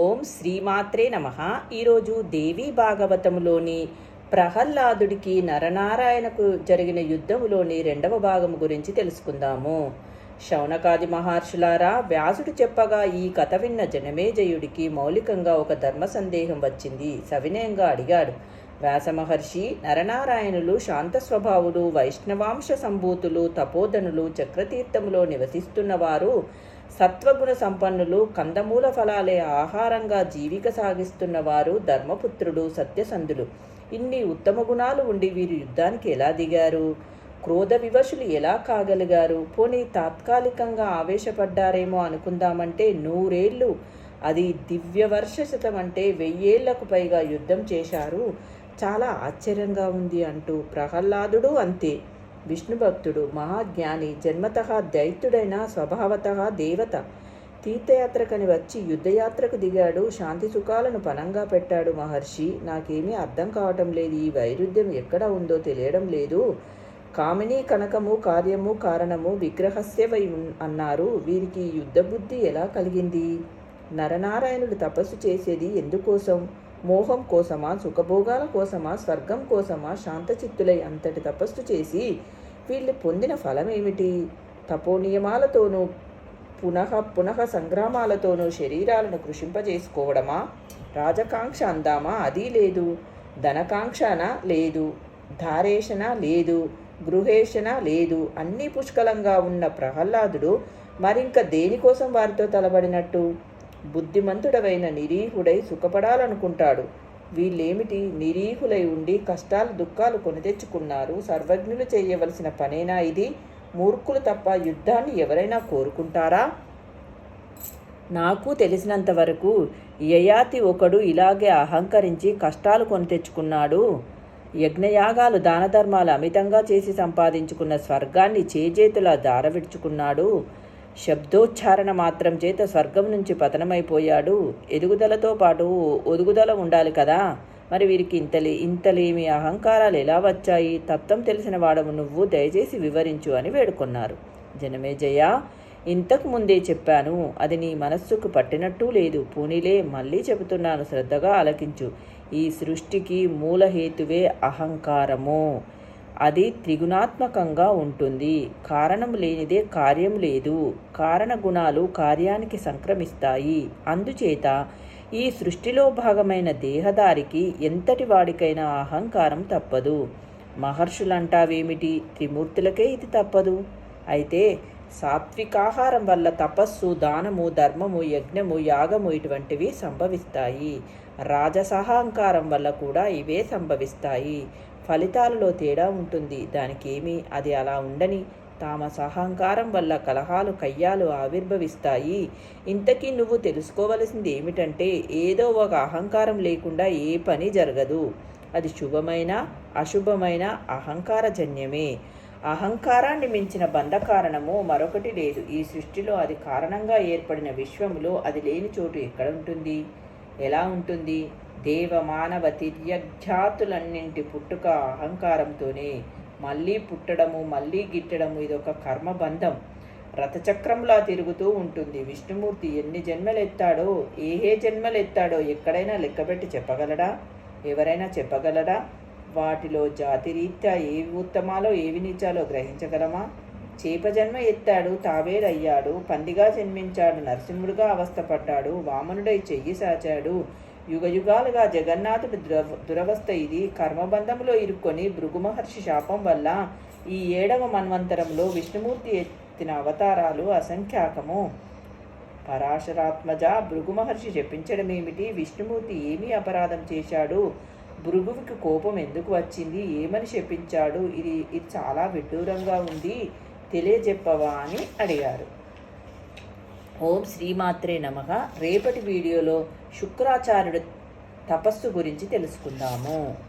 ఓం శ్రీమాత్రే నమ. ఈరోజు దేవీ భాగవతములోని ప్రహ్లాదుడికి నరనారాయణకు జరిగిన యుద్ధములోని రెండవ భాగము గురించి తెలుసుకుందాము. శౌనకాది మహర్షులారా వ్యాసుడు చెప్పగా ఈ కథ విన్న జనమేజయుడికి మౌలికంగా ఒక ధర్మ సందేహం వచ్చింది. సవినయంగా అడిగాడు వ్యాస మహర్షి నరనారాయణులు శాంత స్వభావులు వైష్ణవాంశ సంభూతులు తపోధనులు చక్రతీర్థములో నివసిస్తున్నవారు సత్వగుణ సంపన్నులు కందమూల ఫలాలే ఆహారంగా జీవిక సాగిస్తున్న వారు ధర్మపుత్రుడు సత్యసంధులు. ఇన్ని ఉత్తమ గుణాలు ఉండి వీరు యుద్ధానికి ఎలా దిగారు? క్రోధ వివశులు ఎలా కాగలిగారు? పోనీ తాత్కాలికంగా ఆవేశపడ్డారేమో అనుకుందామంటే నూరేళ్ళు. అది దివ్యవర్ష శతం అంటే వెయ్యేళ్ళకు పైగా యుద్ధం చేశారు. చాలా ఆశ్చర్యంగా ఉంది అంటూ ప్రహ్లాదుడు అంతే. విష్ణుభక్తుడు మహాజ్ఞాని జన్మత దైత్యుడైన స్వభావత దేవత. తీర్థయాత్రకని వచ్చి యుద్ధయాత్రకు దిగాడు. శాంతి సుఖాలను పనంగా పెట్టాడు మహర్షి. నాకేమీ అర్థం కావటం లేదు. ఈ వైరుధ్యం ఎక్కడ ఉందో తెలియడం లేదు. కామిని కనకము కార్యము కారణము విగ్రహస్యవై ఉన్- అన్నారు. వీరికి యుద్ధ బుద్ధి ఎలా కలిగింది? నరనారాయణుడు తపస్సు చేసేది ఎందుకోసం? మోహం కోసమా సుఖభోగాల కోసమా స్వర్గం కోసమా శాంతచిత్తులై అంతటి తపస్సు చేసి వీళ్ళు పొందిన ఫలమేమిటి? తపోనియమాలతోనూ పునః పునః సంగ్రామాలతోనూ శరీరాలను కృషింపజేసుకోవడమా? రాజకాంక్ష అందామా? అది లేదు. ధనకాంక్షన లేదు. ధారేషణ లేదు. గృహేషణ లేదు. అన్నీ పుష్కలంగా ఉన్న ప్రహ్లాదుడు మరింక దేనికోసం వారితో తలబడినట్టు? బుద్ధిమంతుడవైన నిరీహుడై సుఖపడాలనుకుంటాడు. వీళ్ళేమిటి? నిరీహులై ఉండి కష్టాలు దుఃఖాలు కొని తెచ్చుకున్నారు. సర్వజ్ఞులు చేయవలసిన పనేనా ఇది? మూర్ఖులు తప్ప యుద్ధాన్ని ఎవరైనా కోరుకుంటారా? నాకు తెలిసినంత వరకు యయాతి ఒకడు ఇలాగే అహంకరించి కష్టాలు కొని తెచ్చుకున్నాడు. యజ్ఞయాగాలు దానధర్మాలు అమితంగా చేసి సంపాదించుకున్న స్వర్గాన్ని చేజేతులా దారవిడ్చుకున్నాడు. శబ్దోచ్చారణ మాత్రం చేత స్వర్గం నుంచి పతనమైపోయాడు. ఎదుగుదలతో పాటు ఒదుగుదల ఉండాలి కదా? మరి వీరికి ఇంతలే ఇంతలేమి అహంకారాలు ఎలా వచ్చాయి? తత్వం తెలిసిన వాడము నువ్వు దయచేసి వివరించు అని వేడుకొన్నారు. జనమేజయ ఇంతకు ముందే చెప్పాను అది నీ మనస్సుకు పట్టినట్టు లేదు. పూనిలే మళ్ళీ చెబుతున్నాను శ్రద్ధగా ఆలకించు. ఈ సృష్టికి మూలహేతువే అహంకారము. అది త్రిగుణాత్మకంగా ఉంటుంది. కారణం లేనిదే కార్యం లేదు. కారణ గుణాలు కార్యానికి సంక్రమిస్తాయి. అందుచేత ఈ సృష్టిలో భాగమైన దేహదారికి ఎంతటి వాడికైనా అహంకారం తప్పదు. మహర్షులంటావేమిటి? త్రిమూర్తులకే ఇది తప్పదు. అయితే సాత్వికాహారం వల్ల తపస్సు దానము ధర్మము యజ్ఞము యాగము ఇటువంటివి సంభవిస్తాయి. రాజసహంకారం వల్ల కూడా ఇవే సంభవిస్తాయి. ఫలితాలలో తేడా ఉంటుంది. దానికేమి అది అలా ఉండని తామ సహంకారం వల్ల కలహాలు కయ్యాలు ఆవిర్భవిస్తాయి. ఇంతకీ నువ్వు తెలుసుకోవలసింది ఏమిటంటే ఏదో ఒక అహంకారం లేకుండా ఏ పని జరగదు. అది శుభమైన అశుభమైన అహంకారజన్యమే. అహంకారాన్ని మించిన బంధకారణము మరొకటి లేదు. ఈ సృష్టిలో అది కారణంగా ఏర్పడిన విశ్వములో అది లేని చోటు ఎక్కడ ఉంటుంది? ఎలా ఉంటుంది? దేవమానవ మానవ పుట్టుక అహంకారంతోనే మళ్ళీ పుట్టడము మళ్ళీ గిట్టడము ఇదొక కర్మబంధం. రథచక్రంలా తిరుగుతూ ఉంటుంది. విష్ణుమూర్తి ఎన్ని జన్మలు ఎత్తాడో ఏ జన్మలు ఎత్తాడో ఎక్కడైనా లెక్కబెట్టి చెప్పగలడా? ఎవరైనా చెప్పగలరా వాటిలో జాతిరీత్యా ఏవి ఉత్తమాలో ఏవి నీచాలో గ్రహించగలమా? చేప జన్మ ఎత్తాడు తావేరయ్యాడు పందిగా జన్మించాడు నరసింహుడుగా అవస్థపడ్డాడు వామనుడై చెయ్యి సాచాడు. యుగయుగాలుగా జగన్నాథుడు దురవ దురవస్థ ఇది. కర్మబంధంలో ఇరుక్కొని భృగు మహర్షి శాపం వల్ల ఈ ఏడవ మన్వంతరంలో విష్ణుమూర్తి ఎత్తిన అవతారాలు అసంఖ్యాకము. పరాశరాత్మజ భృగుమహర్షి చెప్పించడమేమిటి? ఏమిటి విష్ణుమూర్తి ఏమీ అపరాధం చేశాడు? భృగువికి కోపం ఎందుకు వచ్చింది? ఏమని చెప్పించాడు? ఇది ఇది చాలా విడ్డూరంగా ఉంది. తెలియజెప్పవా అని అడిగారు. ఓం శ్రీమాత్రే నమః. రేపటి వీడియోలో శుక్రాచార్యుడు తపస్సు గురించి తెలుసుకుందాము.